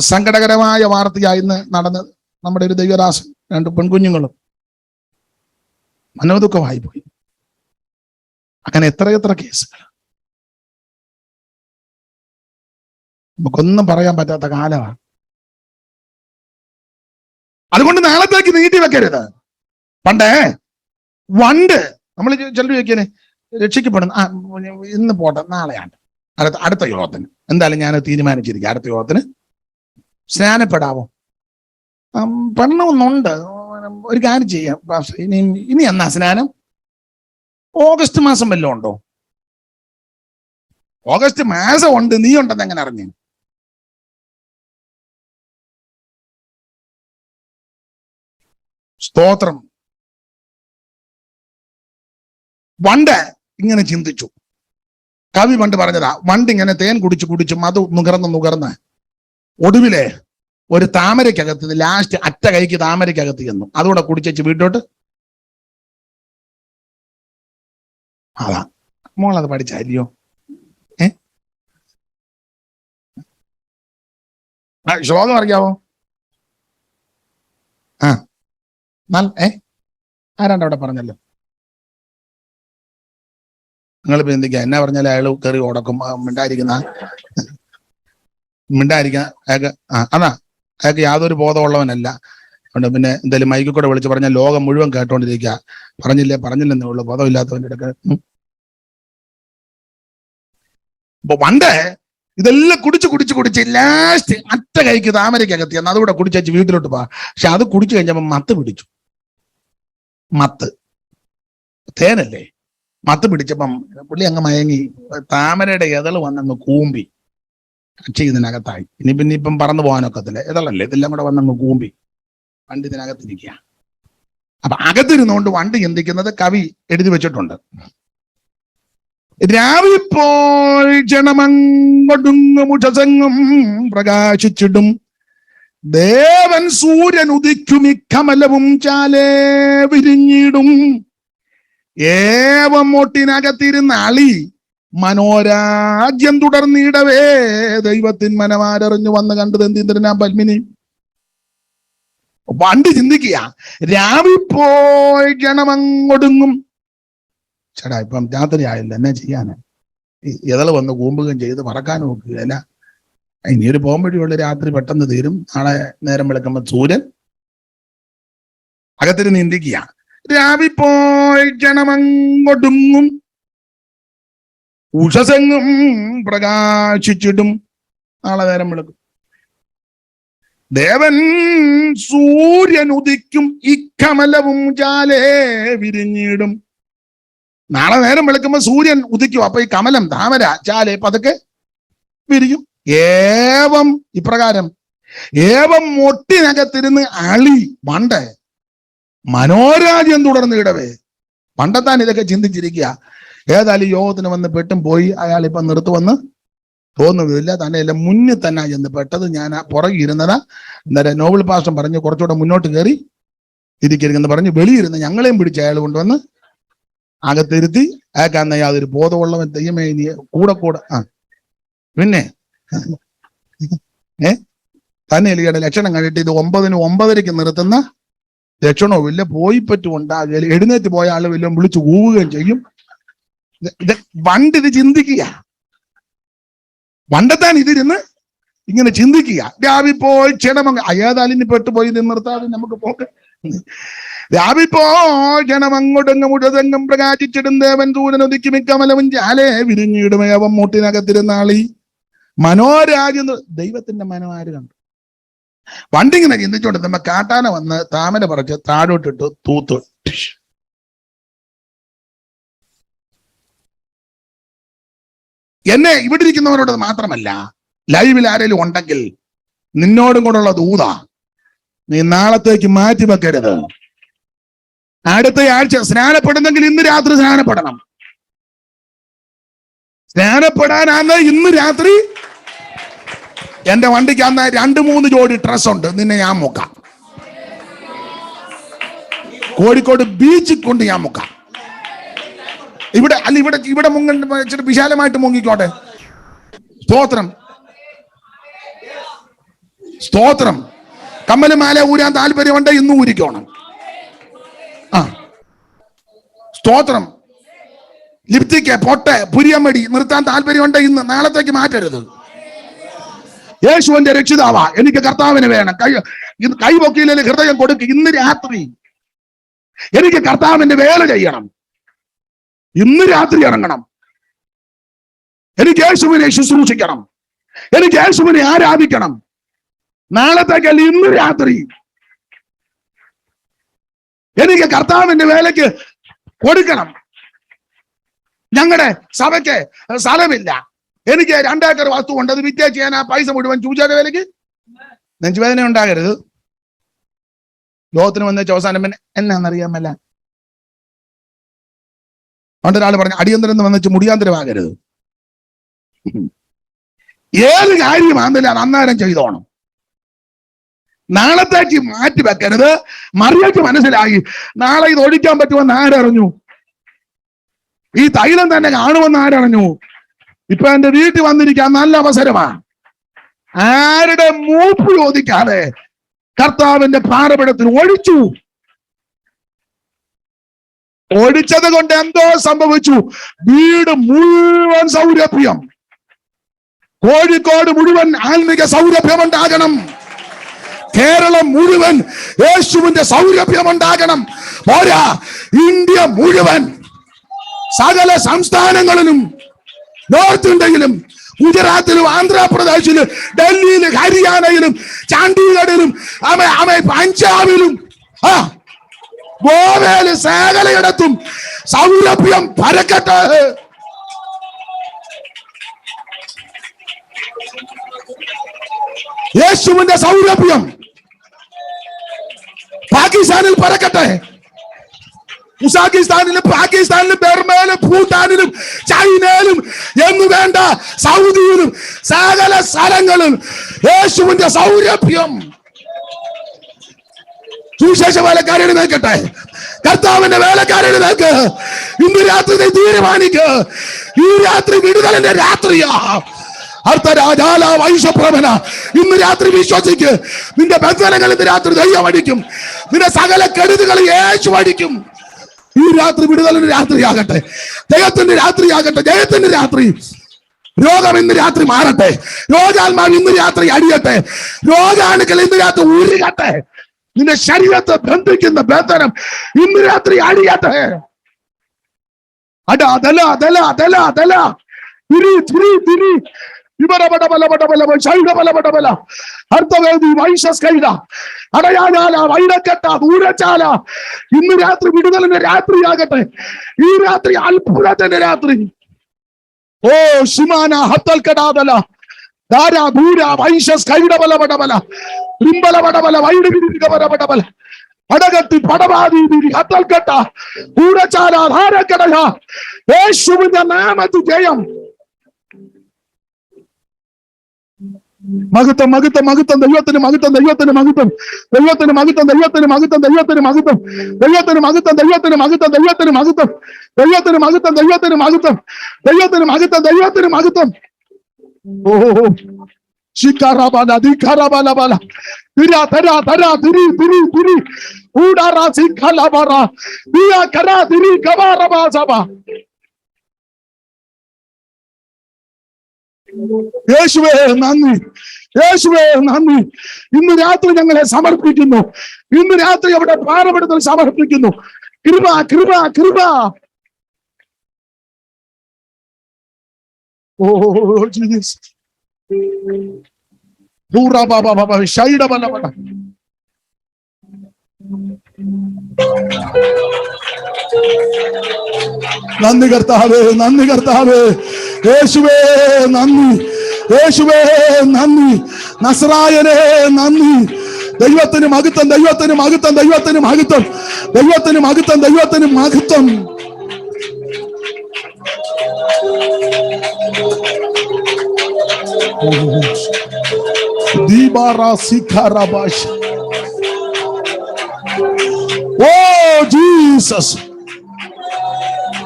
സങ്കടകരമായ വാർത്തയായി ഇന്ന് നടന്നത് നമ്മുടെ ഒരു ദൈവദാസൻ രണ്ട് പെൺകുഞ്ഞുങ്ങളും മനോദുഃഖമായി പോയി. അങ്ങനെ എത്രയെത്ര കേസുകൾ. നമുക്കൊന്നും പറയാൻ പറ്റാത്ത കാലമാണ്. അതുകൊണ്ട് നാളത്തേക്ക് നീട്ടി വെക്കരുത്. പണ്ടേ വണ്ട് നമ്മൾ ചിലർ ചോദിക്കാന് രക്ഷിക്കപ്പെടുന്നു ആ ഇന്ന് പോട്ടെ നാളെയാണ് അടുത്ത അടുത്ത യോഗത്തിന്. എന്തായാലും ഞാൻ തീരുമാനിച്ചിരിക്കും. അടുത്ത യോഗത്തിന് സ്നാനപ്പെടാവോ? പെണ്ണമൊന്നുണ്ട് ഒരു കാര്യം ചെയ്യാം ഇനി ഇനി എന്നാ സ്നാനം? ഓഗസ്റ്റ് മാസം വല്ലതും ഉണ്ടോ? ഓഗസ്റ്റ് മാസം ഉണ്ട്. നീ ഉണ്ടെന്ന് എങ്ങനെ അറിഞ്ഞു? സ്തോത്രം. വണ്ട് ഇങ്ങനെ ചിന്തിച്ചു. കവി പണ്ട് പറഞ്ഞതാ വണ്ട് ഇങ്ങനെ തേൻ കുടിച്ച് കുടിച്ച് മധു നുകർന്ന് നുകർന്ന് ഒടുവിലെ ഒരു താമരയ്ക്കകത്ത് ലാസ്റ്റ് അറ്റ കൈക്ക് താമരയ്ക്കകത്ത് ചെന്നു. അതുകൂടെ കുടിച്ചു വീട്ടോട്ട് അതാ. മോളത് പഠിച്ചല്ലയോ ഏ? ശ്ലോകം അറിയാവോ? ആ. ഏ? ആരാണ്ട് അവിടെ പറഞ്ഞല്ലോ? നിങ്ങൾ ചിന്തിക്കുക എന്നാ പറഞ്ഞാൽ അയാൾ കയറി ഉടക്കും മിണ്ടായിരിക്കുന്ന മിണ്ടായിരിക്കാൻ അയാൾക്ക് അതാ അയാൾക്ക് യാതൊരു ബോധമുള്ളവനല്ല. അതുകൊണ്ട് പിന്നെ എന്തായാലും മൈക്കിൽ കൂടെ വിളിച്ച് പറഞ്ഞാൽ ലോകം മുഴുവൻ കേട്ടോണ്ടിരിക്കുക. പറഞ്ഞില്ലേ പറഞ്ഞില്ലെന്നേ ഉള്ളൂ. ബോധമില്ലാത്തവന്റെ അടുക്ക. അപ്പൊ പണ്ട് ഇതെല്ലാം കുടിച്ച് കുടിച്ച് കുടിച്ച് ലാസ്റ്റ് അറ്റ കൈക്ക് താമരയ്ക്കകത്തി എന്ന് അതുകൂടെ കുടിച്ചു വീട്ടിലോട്ട് പോവാ പക്ഷെ അത് കുടിച്ചു കഴിഞ്ഞപ്പോ മത്ത് പിടിച്ചു. മത്ത്. തേനല്ലേ? മത്ത് പിടിച്ചപ്പം പുള്ളി അങ്ങ് മയങ്ങി. താമരയുടെ ഇതൾ വന്നങ്ങ് കൂമ്പി. ഇതിനകത്തായി ഇനി പിന്നെ ഇപ്പം പറന്നു പോകാനൊക്കത്തില്ല. ഇതല്ലേ ഇതെല്ലാം കൂടെ വന്നങ്ങ് കൂമ്പി. വണ്ടി ഇതിനകത്തിരിക്കുക അപ്പൊ അകത്തിരുന്നുകൊണ്ട് വണ്ടി ചിന്തിക്കുന്നത് കവി എഴുതി വെച്ചിട്ടുണ്ട്. രാവിപ്പോൾ ജനമങ്ങൊടുങ്ങുമുഷസങ്ങും പ്രകാശിച്ചിടും. ദേവൻ സൂര്യൻ ഉദിക്കും ഇക്കമലവും ചാലേ വിരിഞ്ഞിടും. ഏവം ഒട്ടിനകത്തിരുന്ന അളി മനോരാജ്യം തുടർന്നിടവേ. ദൈവത്തിൻ മനമാരറിഞ്ഞു വന്ന് കണ്ടത് ഞാൻ പത്മിനി? വണ്ടി ചിന്തിക്കുക. രാവിപ്പോയി ജനമങ്ങൊടുങ്ങും. ചേടാ ഇപ്പം രാത്രി ആയില്ല എന്നാ ചെയ്യാന്? ഇതൾ വന്ന് കൂമ്പുകയും ചെയ്ത് മറക്കാൻ നോക്കുകയല്ല ഇനി ഒരു പോകുമ്പോഴുള്ള രാത്രി പെട്ടെന്ന് തീരും. നാളെ നേരം വിളക്കുമ്പോ സൂര്യൻ അകത്തിരുന്ന് ചിന്തിക്കുക. രാവിപ്പോയി ജനമങ്ങൊടുങ്ങും. ഉഷസെങ്ങും പ്രകാശിച്ചിടും. നാളെ നേരം വിളക്കും. ദേവൻ സൂര്യൻ ഉദിക്കും ഇക്കമലവും ജാലേ വിരിഞ്ഞിടും. നാളെ നേരം വിളക്കുമ്പോ സൂര്യൻ ഉദിക്കും. അപ്പൊ ഈ കമലം താമര ചാലേ പതുക്കെ വിരിയും. ഏവം ഇപ്രകാരം ഏവം മൊട്ടിനകത്തിരുന്ന് അളി പണ്ട് മനോരാജ്യം തുടർന്ന് ഇടവേ. പണ്ടത്താൻ ഇതൊക്കെ ചിന്തിച്ചിരിക്കുക. ഏതായാലും യോഗത്തിന് വന്ന് പെട്ടും പോയി അയാൾ ഇപ്പൊ നിർത്തുവന്ന് തോന്നുന്നില്ല തന്നെ എല്ലാം മുന്നിൽ തന്നെ ചെന്ന് പെട്ടത് ഞാൻ പുറകെ ഇരുന്നതാ. അന്നേരം നോവൽ പാസ്റ്റം പറഞ്ഞ് കുറച്ചുകൂടെ മുന്നോട്ട് കയറി ഇരിക്കരുതെന്ന് പറഞ്ഞ്. വെളിയിരുന്ന് ഞങ്ങളെയും പിടിച്ച് അയാൾ കൊണ്ടുവന്ന് അകത്തിരുത്തി അയാൾക്ക് അന്ന് യാതൊരു ബോധമുള്ളവൻ തെയ്യമേ ഇനി കൂടെ കൂടെ ആ. പിന്നെ ഏ? തന്നെ എലിയുടെ ലക്ഷണം കണ്ടിട്ട് ഇത് ഒമ്പതിന് ഒമ്പതരയ്ക്ക് നിർത്തുന്ന ലക്ഷണവും ഇല്ല പോയി പറ്റുമുണ്ട് എഴുന്നേറ്റ് പോയ ആൾ വല്ലതും വിളിച്ചു കൂവുകയും ചെയ്യും. ഇത് ചിന്തിക്കുക. വണ്ടെത്താൻ ഇതിരുന്ന് ഇങ്ങനെ ചിന്തിക്കുക. രാവിപ്പോൾ പോൽ ഏതായാലും ഇനി പെട്ടുപോയി പോയി നിർത്താതെ നമുക്ക് പോകെ രാവിപ്പോ ജനമങ്ങോട്ടങ്ങ് മുഴുതെങ്ങും പ്രകാശിച്ചിടും ദേവൻ സൂര്യനൊതുക്കി മിക്കമലവും ജാലേ അവൻ മൂട്ടിനകത്തിരുന്നാളി. മനോരാജ്യം ദൈവത്തിന്റെ മനോഹാര് കണ്ടു? വണ്ടിങ്ങനെ ചിന്തിച്ചോണ്ട് നമ്മ കാട്ടാന വന്ന് താമര പറിച്ച് താഴോട്ടിട്ട് തൂത്ത്. എന്നെ ഇവിടെ ഇരിക്കുന്നവരോട് മാത്രമല്ല ലൈവിൽ ആരെങ്കിലും ഉണ്ടെങ്കിൽ നിന്നോടും കൂടെയുള്ള ദൂത നീ നാളത്തേക്ക് മാറ്റി വെക്കരുത്. അടുത്ത ആഴ്ച സ്നാനപ്പെടുന്നെങ്കിൽ ഇന്ന് രാത്രി സ്നാനപ്പെടണം. സ്നാനപ്പെടാനാന്ന് ഇന്ന് രാത്രി. എന്റെ വണ്ടിക്ക് അന്ന് രണ്ട് മൂന്ന് ജോഡി ഡ്രസ് ഉണ്ട്. നിന്നെ ഞാൻ മുക്കാം. കോഴിക്കോട് ബീച്ചിൽ കൊണ്ട് ഞാൻ മുക്കാം. ഇവിടെ അല്ല ഇവിടെ ഇവിടെ മുങ്ങൽ ഇച്ചിരി വിശാലമായിട്ട് മുങ്ങിക്കോട്ടെ. സ്തോത്രം. സ്തോത്രം. കമ്മൽ മാല ഊരാൻ താല്പര്യമുണ്ട് ഇന്ന് ഊരിക്കോണം. ആ. സ്തോത്രം. ലിപ്തിക്ക് പൊട്ട് പുരിയമ്മടി നിർത്താൻ താല്പര്യമുണ്ട് ഇന്ന് നാളത്തേക്ക് മാറ്റരുത്. യേശുവിന്റെ രക്ഷിതാവ. എനിക്ക് കർത്താവിന് വേണം. കൈ കൈപൊക്കിയിലെ ഹൃദയം കൊടുക്ക്. ഇന്ന് രാത്രി എനിക്ക് കർത്താവിന്റെ വേല ചെയ്യണം. ഇന്ന് രാത്രി ഇറങ്ങണം. എനിക്ക് യേശുവിനെ ശുശ്രൂഷിക്കണം. എനിക്ക് യേശുവിനെ ആരാധിക്കണം. നാളത്തേക്കല്ല ഇന്ന് രാത്രി. എനിക്ക് കർത്താവിന്റെ വേലയ്ക്ക് കൊടുക്കണം. ഞങ്ങളുടെ സഭയ്ക്ക് സ്ഥലമില്ല. എനിക്ക് രണ്ടേക്കർ വസ്തു ഉണ്ട് അത് വിറ്റേ ചെയ്യാൻ ആ പൈസ മുഴുവൻ ചൂച്ചയുടെ വിലക്ക് നെഞ്ചുവേദന ഉണ്ടാകരുത്. ലോകത്തിന് വന്ന അവസാനം എന്നാന്നറിയാമല്ല പണ്ടൊരാൾ പറഞ്ഞു അടിയന്തരം എന്ന് വന്നിച്ച് മുടിയാന്തരമാകരുത്. ഏത് കാര്യമാണെന്നില്ല അത് അന്നേരം ചെയ്തോണം. നാളത്തേക്ക് മാറ്റി വെക്കരുത്. മറിയക്ക് മനസ്സിലായി. നാളെ ഇത് ഒഴിക്കാൻ പറ്റുമെന്ന് ആരറിഞ്ഞു ഈ തൈലം തന്നെ കാണുമെന്ന് ആരറിഞ്ഞു ഇപ്പൊ എന്റെ വീട്ടിൽ വന്നിരിക്കാൻ നല്ല അവസരമാ. ആരുടെ മൂപ്പ് ചോദിക്കാതെ കർത്താവിന്റെ പാറപടത്തിൽ ഒഴിച്ചു. ഒഴിച്ചത് കൊണ്ട് എന്തോ സംഭവിച്ചു. വീട് മുഴുവൻ സൗരഭ്യം. കോഴിക്കോട് മുഴുവൻ ആത്മിക സൗരഭ്യം ഉണ്ടാകണം കേരളം മുഴുവൻ യേശുവിന്റെ സൗരഭ്യം ഉണ്ടാകണം പോരാ ഇന്ത്യ മുഴുവൻ സകല സംസ്ഥാനങ്ങളിലും നോർത്ത് ഇന്ത്യയിലും ഗുജറാത്തിലും ആന്ധ്രാപ്രദേശിലും ഡൽഹിയിലും ഹരിയാനയിലും ചണ്ഡീഗഡിലും അമേ അമേ പഞ്ചാബിലും ആ ഗോവയിൽ സേകലയിടത്തും സൗരഭ്യം പരക്കട്ടെ. യേശുവിന്റെ സൗരഭ്യം പാകിസ്ഥാനിൽ പരക്കട്ടെ. ഉസാക്കിസ്ഥാനിലും പാകിസ്ഥാനിലും ബർമയിലും ഭൂട്ടാനിലും ചൈനയിലും എന്ന് വേണ്ട സൗദിയിലും സകല സ്ഥലങ്ങളിലും യേശുവിന്റെ സൗരഭ്യം. സുവിശേഷ വേലക്കാരനെ നിൽക്കട്ടെ കർത്താവിന്റെ വേലക്കാരനെ നിൽക്ക് ഇന്ന് രാത്രി തീരുമാനിക്ക്. ഈ രാത്രി വിടുതലിന്റെ രാത്രിയാ. അർത്ഥരാജാല വൈശ്വപ്രഭന ഇന്ന് രാത്രി വിശ്വസിക്ക്. നിന്റെ ബന്ധനങ്ങൾ ഇന്ന് രാത്രി ദൈവം അടിക്കും. നിന്റെ സകല കരുതുകൾ യേശു അടിക്കും. ഈ രാത്രി വിടുതലിന്റെ രാത്രിയാകട്ടെ. ദൈവത്തിന്റെ രാത്രിയാകട്ടെ. ജയത്തിന്റെ രാത്രി. രോഗം ഇന്ന് രാത്രി മാറട്ടെ. രോഗാത്മാവ് ഇന്ന് രാത്രി അടിയട്ടെ. രോഗാണുക്കൾ ഇന്ന് രാത്രി ഉരുകട്ടെ. നിന്റെ ശരീരത്തെ ബന്ധിക്കുന്ന ബന്ധനം ഇന്ന് രാത്രി അടിയട്ടെ അട അതല അതല അതല അതല തിരി തിരി. തിരി അടയാനാല വൈരക്കെട്ട ദൂരച്ചാല. ഇന്ന് രാത്രി വിടുതലിന്റെ രാത്രിയാകട്ടെ ഈ രാത്രി അത്ഭുതത്തിന്റെ രാത്രി. ഓ ശുമാന ഹത്തൽ കടാതല ധാര ദൂര വൈശസ് കൈട ബല ബട ബല രിമ്പല ബട ബല വൈഡ ബല ബട ബല പടകത്തി പടവാതി ഹത്തൽ കെട്ട ദൂരച്ചാല ധാരക്കടയ യേശുവിന്റെ നാമത്തിൽ ജയം. മഹത്വം മഹത്വം മഹത്വം ദൈവത്തിന് മഹത്വം ദൈവത്തിന് മഹത്വം. ദൈവത്തിന് മഹത്വം ദൈവത്തിന് മഹത്വം ദൈവത്തിന് മഹത്വം. ദൈവത്തിന് മഹത്വം ദൈവത്തിന് മഹത്വം ദൈവത്തിന് മഹത്വം. ദൈവത്തിന് മഹത്വം ദൈവത്തിന് മഹത്വം. ദൈവത്തിന് മഹത്വം ദൈവത്തിന് മഹത്വം. Oh, Shikarabala, Dikarabalabala, Tira, Tara, Tara, Tiri, Tiri, Tiri, Udara, Sikalabara, Dia, Kara, Tiri, Kabarabazaba. യേശുവേ നന്ദി യേശുവേ നന്ദി ഇന്ന് രാത്രി ഞങ്ങളെ സമർപ്പിക്കുന്നു ഇന്ന് രാത്രി അവിടെ പാറപ്പെടുത്തൽ സമർപ്പിക്കുന്നു കൃപ കൃപ കൃപ ഓ ജീസസ് ദൂറ baba baba shaida ബല ബല നന്ദി കർത്താവേ നന്ദി കർത്താവേ. യേശുവേ നന്ദി. യേശുവേ നന്ദി. നസ്രായനെ നന്ദി. ദൈവത്തിന് മഹത്വം ദൈവത്തിന് മഹത്വം ദൈവത്തിന് മഹത്വം ദൈവത്തിന് മഹത്വം ദൈവത്തിന് മഹത്വം ദീപാറാ Jesus.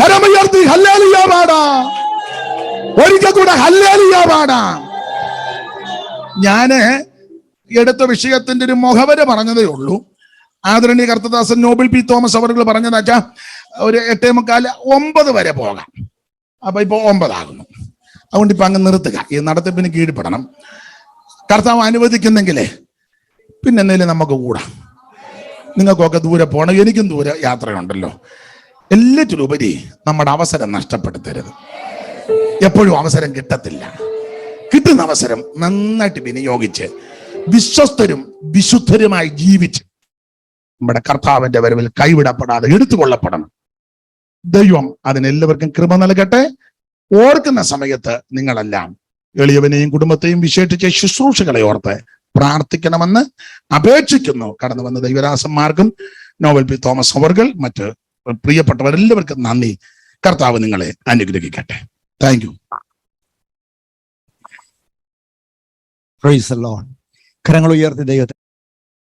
കരമുയർത്തി ഹല്ലേലിയ പാടാ ഒരിക്കൽ കൂടെ ഹല്ലേലിയ പാടാ ഞാൻ എടുത്ത വിഷയത്തിന്റെ ഒരു മുഖവര പറഞ്ഞതേ ഉള്ളൂ. ആദരണീയ കർത്തദാസൻ നോബിൾ പി തോമസ് അവർ പറഞ്ഞതെന്ന് വെച്ചാൽ ഒരു എട്ടേ മുക്കാൽ ഒമ്പത് വരെ പോകാം. അപ്പൊ ഇപ്പൊ ഒമ്പതാകുന്നു. അതുകൊണ്ട് ഇപ്പൊ അങ്ങ് നിർത്തുക. ഈ നടത്തിപ്പിന് കീഴ്പ്പെടണം. കർത്താവ് അനുവദിക്കുന്നെങ്കിലേ പിന്നെ എന്തെങ്കിലും നമുക്ക് കൂടാം. നിങ്ങൾക്കൊക്കെ ദൂരെ പോകണം. എനിക്കും ദൂരെ യാത്രയുണ്ടല്ലോ. എല്ലാറ്റിലുപരി നമ്മുടെ അവസരം നഷ്ടപ്പെടുത്തരുത്. എപ്പോഴും അവസരം കിട്ടത്തില്ല. കിട്ടുന്ന അവസരം നന്നായിട്ട് വിനിയോഗിച്ച് വിശ്വസ്തരും വിശുദ്ധരുമായി ജീവിച്ച് നമ്മുടെ കർത്താവിന്റെ വരവിൽ കൈവിടപ്പെടാതെ എടുത്തുകൊള്ളപ്പെടണം. ദൈവം അതിനെല്ലാവർക്കും കൃപ നൽകട്ടെ. ഓർക്കുന്ന സമയത്ത് നിങ്ങളെല്ലാം എളിയവനെയും കുടുംബത്തെയും വിശേഷിച്ച ശുശ്രൂഷകളെ ഓർത്ത് പ്രാർത്ഥിക്കണമെന്ന് അപേക്ഷിക്കുന്നു. കടന്നു വന്ന ദൈവരാസന്മാർക്കും നോവൽ പി തോമസ് അവർകൾ മറ്റ് പ്രിയപ്പെട്ടവരെല്ലാവർക്കും നന്ദി. കർത്താവ് നിങ്ങളെ അനുഗ്രഹിക്കട്ടെ. താങ്ക് യു കരങ്ങൾ ഉയർത്തി ദൈവത്തെ